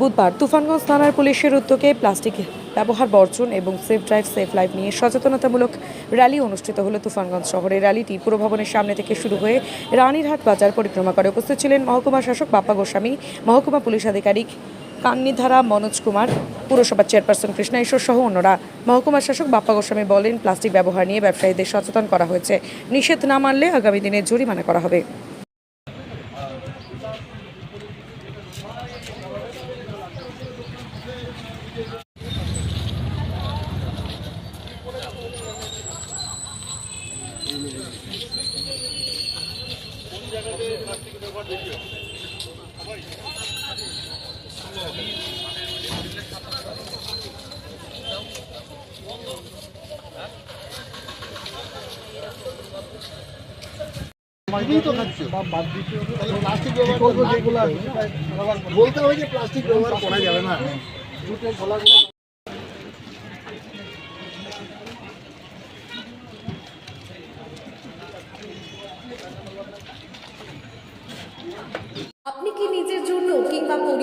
বুধবার তুফানগঞ্জ থানার পুলিশের উদ্যোগে প্লাস্টিক ব্যবহার বর্জন এবং সেফ ড্রাইভ, সেফ লাইফ নিয়ে সচেতনতামূলক র্যালি অনুষ্ঠিত হলো তুফানগঞ্জ শহরে। র্যালিটি পুরভবনের সামনে থেকে শুরু হয়ে রানীরহাট বাজার পরিক্রমা করে উপস্থিত ছিলেন মহকুমা শাসক বাপ্পা গোস্বামী, মহকুমা পুলিশ আধিকারিক কান্নিধারা মনোজ কুমার পুরসভার চেয়ারপারসন কৃষ্ণা ঈশ্বর সহ অন্যরা। মহকুমা শাসক বাপ্পা গোস্বামী বলেন, প্লাস্টিক ব্যবহার নিয়ে ব্যবসায়ীদের সচেতন করা হয়েছে। নিষেধ না মানলে আগামী দিনে জরিমানা করা হবে। বলতে হবে যে প্লাস্টিক ব্যবহার করা যাবে না।